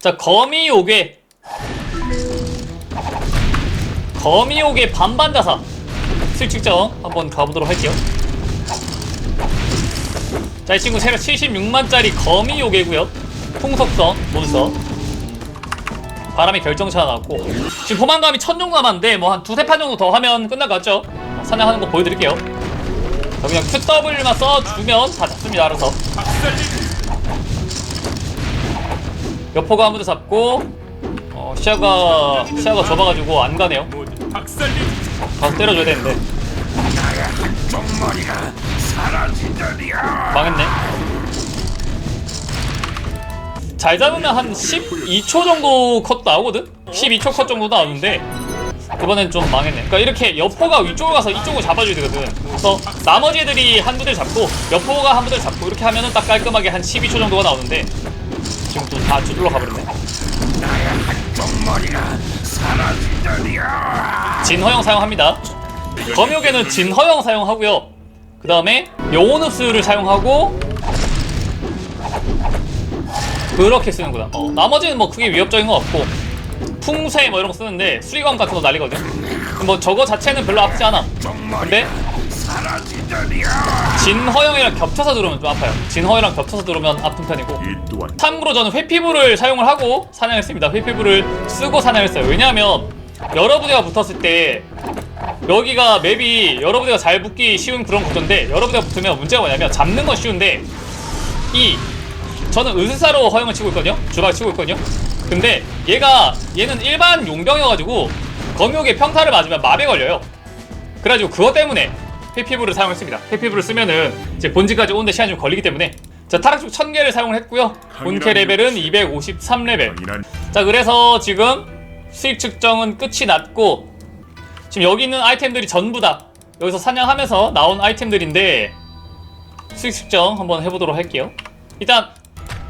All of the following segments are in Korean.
자 거미옥의 거미옥의 반반자사. 실측정 한번 가보도록 할게요. 자 이 친구 체력 76만짜리 거미 요괴고요. 풍속성 몬스터. 바람의 결정차 나왔고. 지금 1000 정도 남았는데 뭐 한 두세 판 정도 더 하면 끝날 것 같죠? 어, 사냥하는 거 보여드릴게요. 자, 그냥 QW만 써주면 다 잡습니다 알아서 여포가 한 무대 잡고 어, 시야가 시야가 좁아가지고 안 가네요 박살내 가서 때려줘야 되는데 망했네. 잘 잡으면 한 12초 정도 컷 나오거든? 12초 컷 정도 나오는데 그번엔 좀 망했네. 그러니까 이렇게 여포가 위쪽으로 가서 이쪽을 잡아줘야 되거든. 그래서 나머지 애들이 한 부대를 잡고 여포가 한 부대를 잡고 이렇게 하면은 딱 깔끔하게 한 12초 정도가 나오는데 지금 또다 주둘러 가버렸네. 진허영 사용합니다. 검역에는 진허영 사용하고요. 그 다음에 요오누스를 사용하고 그렇게 쓰는구나. 어, 나머지는 뭐 크게 위협적인 건 없고 풍쇠 뭐 이런 거 쓰는데 수리검 같은 거 날리거든. 뭐 저거 자체는 별로 아프지 않아. 근데 진허영이랑 겹쳐서 들어오면 좀 아파요. 진허영이랑 겹쳐서 들어오면 아픈 편이고. 참고로 저는 회피부를 사용을 하고 사냥했습니다. 회피부를 쓰고 사냥했어요. 왜냐하면 여러 부대가 붙었을 때 여기가 맵이 여러 부대가 잘 붙기 쉬운 그런 구조인데 여러 부대가 붙으면 문제가 뭐냐면 잡는 건 쉬운데 이 저는 의사로 허용을 치고 있거든요. 주박 치고 있거든요. 근데 얘가 얘는 일반 용병이어가지고 검역에 평타를 맞으면 마에 걸려요. 그래가지고 그것 때문에 회피부를 사용했습니다. 회피부를 쓰면은 이제 본진까지 오는데 시간이 좀 걸리기 때문에 자 타락축 1000개를 사용을 했고요. 본캐 레벨은 253레벨. 강인한 자 그래서 지금 수익 측정은 끝이 났고 지금 여기 있는 아이템들이 전부 다 여기서 사냥하면서 나온 아이템들인데 수익 측정 한번 해보도록 할게요. 일단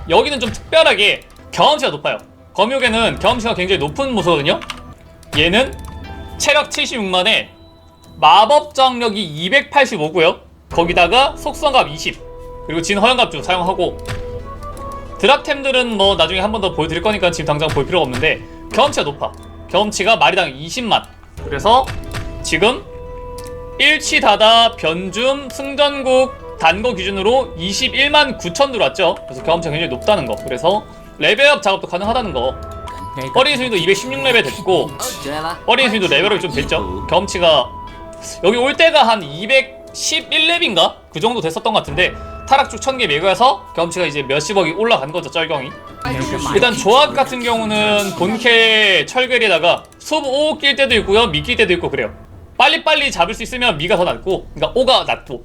여기는 좀 특별하게 경험치가 높아요. 검역에는 경험치가 굉장히 높은 모습거든요. 얘는 체력 76만에 마법 장력이 285고요. 거기다가 속성값 20. 그리고 진 허용값 좀 사용하고 드랍템들은 뭐 나중에 한 번 더 보여드릴 거니까 지금 당장 볼 필요가 없는데 경험치가 높아. 경험치가 마리당 20만. 그래서 지금 일치다다 변줌 승전국 단거 기준으로 21만 9천 들어왔죠. 그래서 경험치가 굉장히 높다는 거. 그래서 레벨업 작업도 가능하다는 거. 어린이 수인도 216레벨 됐고 어, 어린이 수인도 레벨업이 좀 됐죠. 경험치가 여기 올 때가 한 211렙인가? 그 정도 됐었던 것 같은데 타락축 1000개 매겨서 경험치가 이제 몇십억이 올라간 거죠 쩔경이. 일단 조합 같은 경우는 본캐 철결에다가 숲5낄 때도 있고요 미 낄 때도 있고 그래요. 빨리빨리 잡을 수 있으면 미가 더 낫고 그러니까 5가 낫고.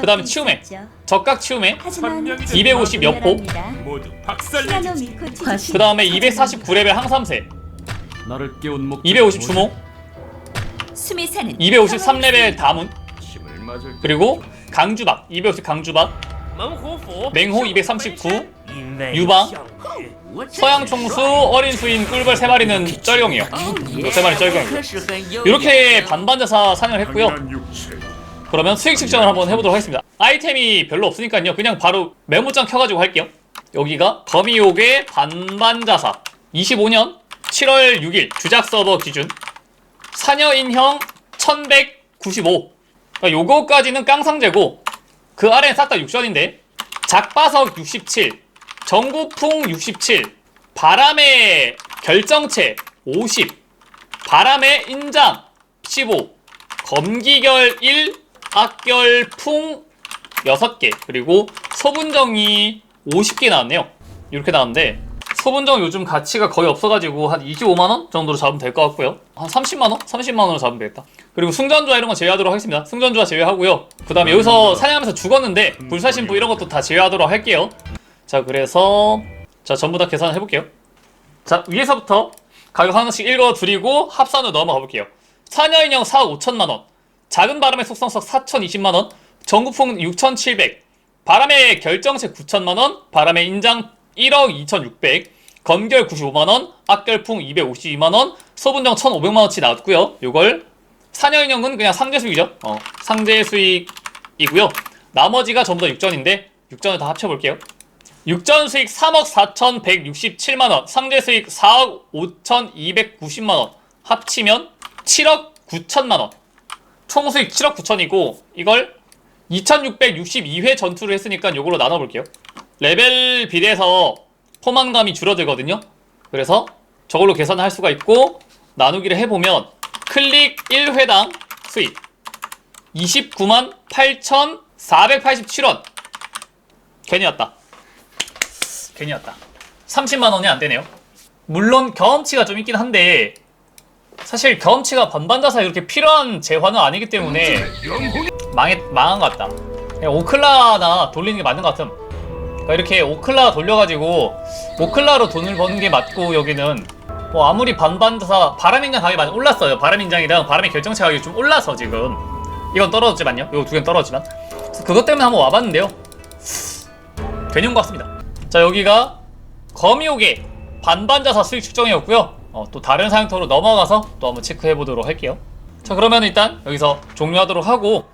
그 다음에 치우메. 있었죠. 적각 치움에 하지만 250몇 포? 모두 시나노 박살내지 미코치 그 다음에 249레벨 항삼세. 나를 깨운 목250 주몽 수미사는 253레벨 다문. 그리고 강주박 250 강주박. 맹호 239 유방 서양 총수 어린 수인 꿀벌 3마리는 쩔용이요. 이 3마리 쩔경이고. 이렇게 반반자사 사냥을 했고요. 그러면 수익 측정을 한번 해보도록 하겠습니다. 아이템이 별로 없으니까요. 그냥 바로 메모장 켜가지고 할게요. 여기가 거미옥의 반반자사. 25년 7월 6일 주작 서버 기준. 사녀인형 1195 그러니까 요거까지는 깡상제고 그 아래는 싹다 육전인데 작바석 67 전구풍 67 바람의 결정체 50 바람의 인장 15 검기결 1 악결풍 6개 그리고 소분정이 50개 나왔네요. 이렇게 나왔는데 소분정 요즘 가치가 거의 없어가지고 한 25만원 정도로 잡으면 될 것 같고요. 한 30만원? 30만원으로 잡으면 되겠다. 그리고 승전주와 이런 거 제외하도록 하겠습니다. 승전주와 제외하고요. 그 다음에 여기서 사냥하면서 죽었는데 불사신부 이런 것도 다 제외하도록 할게요. 자 그래서 자 전부 다 계산을 해볼게요. 자 위에서부터 가격 하나씩 읽어드리고 합산으로 넘어가 볼게요. 사녀인형 4억 5천만원 작은 바람의 속성석 4,020만원, 전구풍 6,700, 바람의 결정체 9천만원, 바람의 인장 1억 2,600, 검결 95만원, 악결풍 252만원, 소분정 1,500만원치 나왔고요 요걸 사녀인형은 그냥 상제 수익이죠. 어, 상제 수익이고요. 나머지가 전부 다 육전인데 육전을 다 합쳐볼게요. 육전 수익 3억 4,167만원, 상대 수익 4억 5,290만원, 합치면 7억 9천만원. 총 수익 7억 9천이고, 이걸 2662회 전투를 했으니까 요걸로 나눠볼게요. 레벨 비례해서 포만감이 줄어들거든요. 그래서 저걸로 계산을 할 수가 있고, 나누기를 해보면, 클릭 1회당 수익 29만 8,487원. 괜히 왔다. 괜히 왔다. 30만 원이 안 되네요. 물론 경험치가 좀 있긴 한데 사실 경험치가 반반자사 이렇게 필요한 재화는 아니기 때문에 망해 망한 것 같다. 오클라나 돌리는 게 맞는 것 같음. 그러니까 이렇게 오클라 돌려가지고 오클라로 돈을 버는 게 맞고 여기는 뭐 아무리 반반자사 바람인장 가격이 많이 올랐어요. 바람인장이랑 바람의 결정체 가격이 좀 올라서 지금 이건 떨어졌지만요. 이거 두 개는 떨어졌지만 그것 때문에 한번 와봤는데요. 괜히 온것 같습니다. 자 여기가 거미옥의 반반자사 수익 측정이었고요. 어, 또 다른 사용터로 넘어가서 또 한번 체크해 보도록 할게요. 자 그러면 일단 여기서 종료하도록 하고